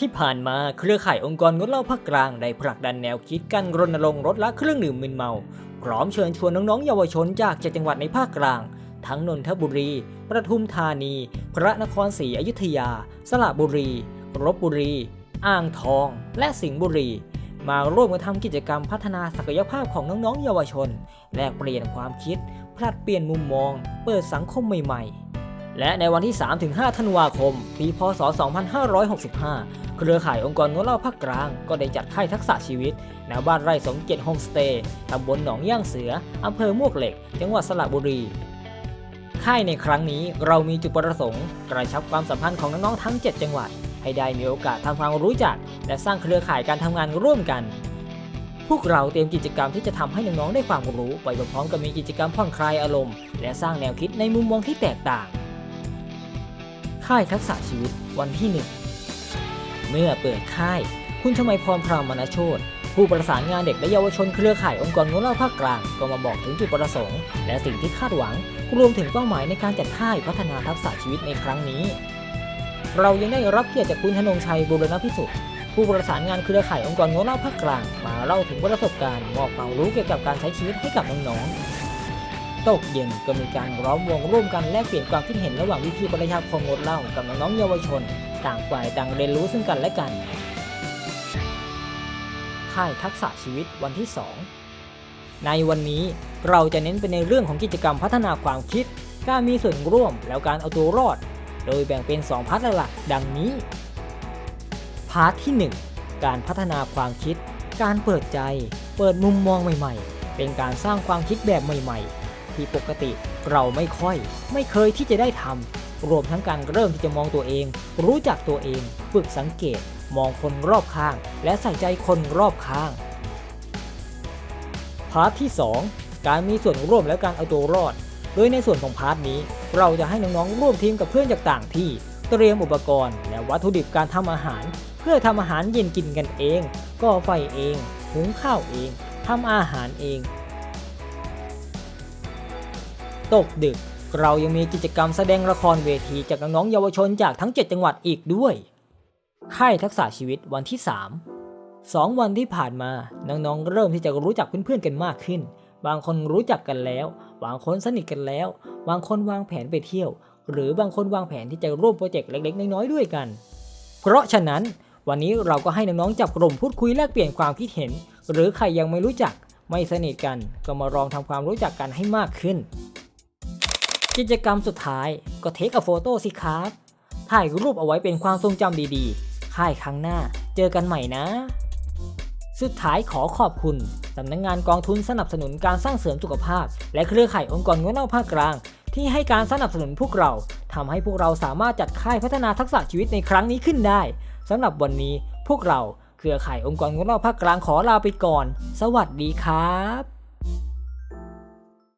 ที่ผ่านมาเครือข่ายองค์กรงดเหล้าภาคกลางได้ผลักดันแนวคิดการรณรงค์ลดละเครื่องดื่มมึนเมา พร้อมเชิญชวนน้องๆเยาวชนจากเจ็ดจังหวัดในภาคกลาง ทั้งนนทบุรี ประทุมธานี พระนครศรีอยุธยา สระบุรีลบบุรี อ่างทอง และสิงห์บุรี มาร่วมกันทำกิจกรรมพัฒนาศักยภาพของน้องๆเยาวชน แลกเปลี่ยนความคิด ผลัดเปลี่ยนมุมมอง เปิดสังคมใหม่ๆ และในวันที่ 3-5 ธันวาคม ปี พศ 2565 เครือข่ายองค์กรงดเหล้าภาคกลาง ก็ได้จัดค่ายทักษะชีวิตณบ้านไร่สมเกียรติโฮมสเตย์ตำบลหนองย่างเสือ อำเภอมวกเหล็ก จังหวัดสระบุรี ค่ายในครั้งนี้เรามีจุดประสงค์ กระชับความสัมพันธ์ของน้องๆทั้ง 7 จังหวัด ให้ได้มีโอกาสทำความรู้จัก และสร้างเครือข่ายการทำงานร่วมกันพวกเราเตรียมกิจกรรมที่จะทำให้น้องๆได้ความรู้ ไปพร้อมๆกับมีกิจกรรมผ่อนคลายอารมณ์ และสร้างแนวคิดในมุมมองที่แตกต่าง ค่ายทักษะชีวิตวันที่ 1 เมื่อเปิดค่าย คุณชมัยพรพรามนโชตผู้ประสานงานเด็กและเยาวชนเครือข่ายองค์กรงดเล้าภาคกลางก็มาบอกถึงจุดประสงค์ และสิ่งที่คาดหวังรวมถึงเป้าหมายในการจัดค่ายพัฒนาทักษะชีวิตในครั้งนี้ เรายังได้รับเกียรติจากคุณธนงชัยบุรณพิสุทธิ์ผู้ประสานงานเครือข่ายองค์กรงดเล้าภาคกลาง มาเล่าถึงประสบการณ์มอบความรู้เกี่ยวกับการใช้ชีวิตให้กับน้องๆ ตกเย็นก็มีการร้อมวงร่วมกันแลกเปลี่ยนความคิดเห็นระหว่างวิธีประชาคมงดเหล้ากับน้องๆเยาวชน ต่างฝ่ายต่างเรียนรู้ซึ่งกันและกัน ค่ายทักษะชีวิตวันที่ 2 ในวันนี้เราจะเน้นไปในเรื่องของกิจกรรมพัฒนาความคิด การมีส่วนร่วมแล้วการเอาตัวรอด โดยแบ่งเป็น 2 พาร์ทหลักดังนี้พาร์ทที่ 1 การพัฒนาความคิด การเปิดใจ เปิดมุมมองใหม่ ๆ เป็นการสร้างความคิดแบบใหม่ ๆ ที่ปกติ เราไม่ค่อย ไม่เคยที่จะได้ทำรวมทั้งการเริ่มที่จะมองตัวเอง รู้จักตัวเอง ฝึกสังเกต มองคนรอบข้าง และใส่ใจคนรอบข้างพาร์ทที่ 2 การมีส่วนร่วมและการเอาตัวรอด โดยในส่วนของพาร์ทนี้ เราจะให้น้องๆร่วมทีมกับเพื่อนจากต่างที่ เตรียมอุปกรณ์ และวัตถุดิบการทำอาหาร เพื่อทำอาหารเย็นกินกันเองก่อไฟเอง หุงข้าวเองทำอาหารเอง ตกดึก เรายังมีกิจกรรมแสดงละครเวทีจากน้องๆเยาวชนจากทั้ง 7 จังหวัดอีกด้วย ค่ายทักษะชีวิตวันที่ 3 2 วันที่ผ่านมา น้องๆเริ่มที่จะรู้จักเพื่อนๆกันมากขึ้น บางคนรู้จักกันแล้ว บางคนสนิทกันแล้ว บางคนวางแผนไปเที่ยว หรือบางคนวางแผนที่จะร่วมโปรเจกต์เล็กๆ น้อยๆด้วยกัน เพราะฉะนั้นวันนี้เราก็ให้น้องๆจับกลุ่มพูดคุยแลกเปลี่ยนความคิดเห็น หรือใครยังไม่รู้จักไม่สนิทกัน ก็มาลองทำความรู้จักกันให้มากขึ้น กิจกรรมสุดท้ายก็เทคอะโฟโต้สิครับถ่ายรูปเอาไว้เป็นความทรงจำดีๆ ค่ายครั้งหน้าเจอกันใหม่นะ สุดท้ายขอขอบคุณสำนักงงานกองทุนสนับสนุนการสร้างเสริมสุขภาพ และเครือข่ายองค์กรงดเหล้าภาคกลาง ที่ให้การสนับสนุนพวกเราทำให้พวกเราสามารถจัดค่ายพัฒนาทักษะชีวิตในครั้งนี้ขึ้นได้สำหรับวันนี้พวกเราเครือข่ายองค์กรงดเหล้าภาคกลางขอลาไปก่อน สวัสดีครับ